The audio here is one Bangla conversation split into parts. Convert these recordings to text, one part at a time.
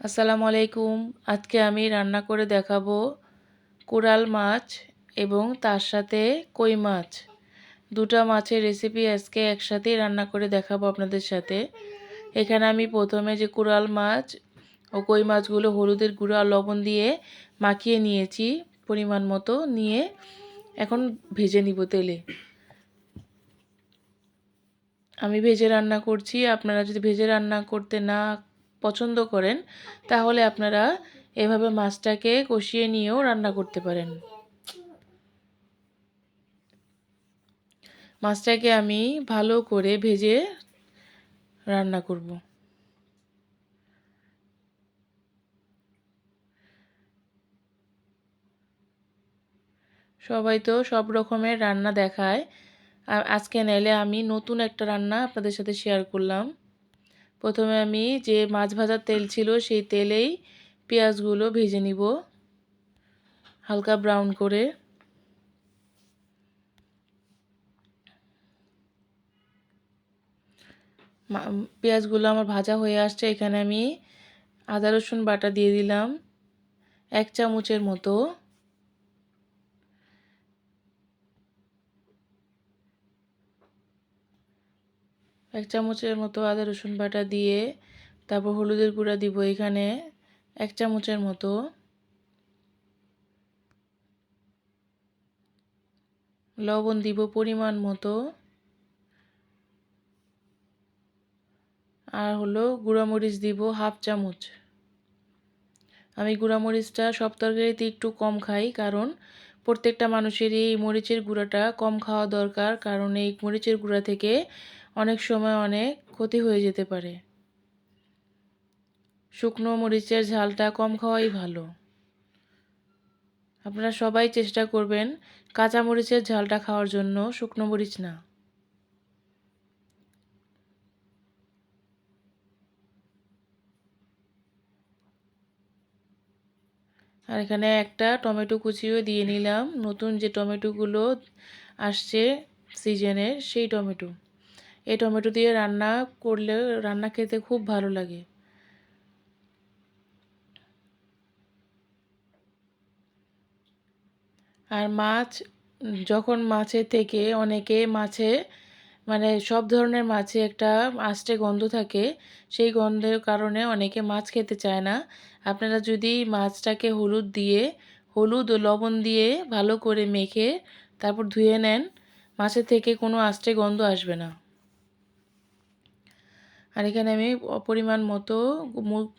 আসসালামু আলাইকুম। আজকে আমি রান্না করে দেখাবো কোরাল মাছ এবং তার সাথে কই মাছ। দুটা মাছের রেসিপি আজকে একসাথেই রান্না করে দেখাবো আপনাদের সাথে। এখানে আমি প্রথমে যে কোরাল মাছ ও কই মাছগুলো হলুদের গুঁড়ো লবণ দিয়ে মাখিয়ে নিয়েছি পরিমাণ মতো নিয়ে এখন ভেজে নিব তেলে। আমি ভেজে রান্না করছি। আপনারা যদি ভেজে রান্না করতে না পছন্দ করেন, তাহলে আপনারা এভাবে মাছটাকে কষিয়ে নিয়েও রান্না করতে পারেন। মাছটাকে আমি ভালো করে ভেজে রান্না করব। সবাই তো সব রকমের রান্না দেখায়। আজকে নেলে আমি নতুন একটা রান্না আপনাদের সাথে শেয়ার করলাম। প্রথমে আমি যে মাছ ভাজার তেল ছিল সেই তেলেই পেঁয়াজগুলো ভেজে নিব। হালকা ব্রাউন করে। পেঁয়াজগুলো আমার ভাজা হয়ে আসছে। এখানে আমি আদা রসুন বাটা দিয়ে দিলাম, এক চামচের মতো। এক চামচের মতো আদা রসুন বাটা দিয়ে তারপর হলুদের গুঁড়া দিব এখানে এক চামচের মতো। লবণ দিব পরিমাণ মতো। আর হলো গুঁড়ামরিচ দিব হাফ চামচ। আমি গুঁড়ামরিচটা সব তরকারিতে একটু কম খাই কারণ প্রত্যেকটা মানুষেরই এই মরিচের গুঁড়াটা কম খাওয়া দরকার, কারণ এই মরিচের গুঁড়া থেকে অনেক সময় অনেক ক্ষতি হয়ে যেতে পারে। শুকনো মরিচের ঝালটা কম খাওয়াই ভালো। আপনারা সবাই চেষ্টা করবেন কাঁচা মরিচের ঝালটা খাওয়ার জন্য শুকনো মরিচ না। আর এখানে একটা টমেটো কুচিও দিয়ে নিলাম। নতুন যে টমেটোগুলো আসছে সিজনের সেই টমেটো। এই টমেটো দিয়ে রান্না করলে, রান্না খেতে খুব ভালো লাগে। আর মাছ, যখন মাছের থেকে অনেকে মাছে মানে সব ধরনের মাছে একটা আষ্টে গন্ধ থাকে, সেই গন্ধের কারণে অনেকে মাছ খেতে চায় না। আপনারা যদি মাছটাকে হলুদ দিয়ে, হলুদ ও লবণ দিয়ে ভালো করে মেখে তারপর ধুয়ে নেন, মাছের থেকে কোনো আষ্টে গন্ধ আসবে না। আর এখানে আমি পরিমাণ মতো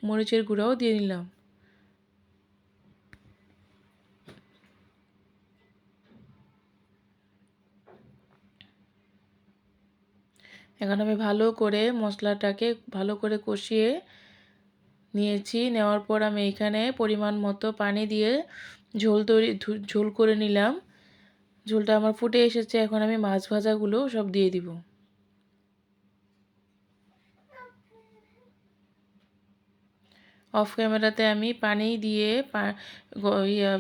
মরিচের গুঁড়াও দিয়ে নিলাম। এখন আমি ভালো করে মশলাটাকে ভালো করে কষিয়ে নিয়েছি। নেওয়ার পর আমি এখানে পরিমাণ মতো পানি দিয়ে ঝোল তৈরি ঝোল করে নিলাম। ঝোলটা আমার ফুটে এসেছে। এখন আমি মাছ ভাজাগুলো সব দিয়ে দিব। অফ ক্যামেরাতে আমি পানি দিয়ে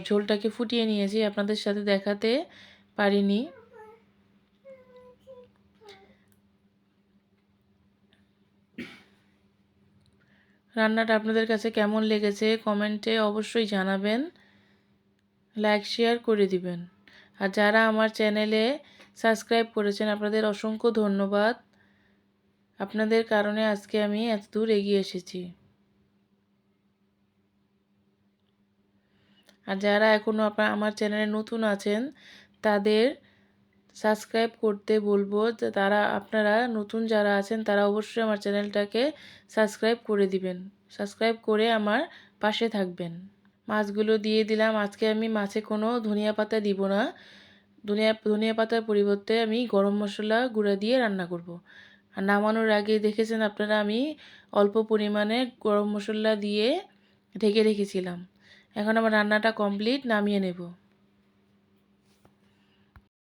ঝোলটাকে ফুটিয়ে নিয়েছি, আপনাদের সাথে দেখাতে পারিনি। রান্নাটা আপনাদের কাছে কেমন লেগেছে কমেন্টে অবশ্যই জানাবেন, লাইক, শেয়ার করে দিবেন। আর যারা আমার চ্যানেলে সাবস্ক্রাইব করেছেন, আপনাদের অসংখ্য ধন্যবাদ। আপনাদের কারণে আজকে আমি এত দূর এগিয়ে এসেছি। আর যারা এখনও আপনার আমার চ্যানেলে নতুন আছেন, তাদের সাবস্ক্রাইব করতে বলব। তারা, আপনারা নতুন যারা আছেন, তারা অবশ্যই আমার চ্যানেলটাকে সাবস্ক্রাইব করে দিবেন। সাবস্ক্রাইব করে আমার পাশে থাকবেন। মাছগুলো দিয়ে দিলাম। আজকে আমি মাছে কোনো ধনিয়া পাতা দিব না। ধনিয়া ধনিয়া পাতার পরিবর্তে আমি গরম মশলা গুঁড়া দিয়ে রান্না করব। আর নামানোর আগে দেখেছেন আপনারা, আমি অল্প পরিমাণে গরম মশলা দিয়ে ঢেকে রেখেছিলাম। এখন আমার রান্নাটা কমপ্লিট নামিয়ে নেব।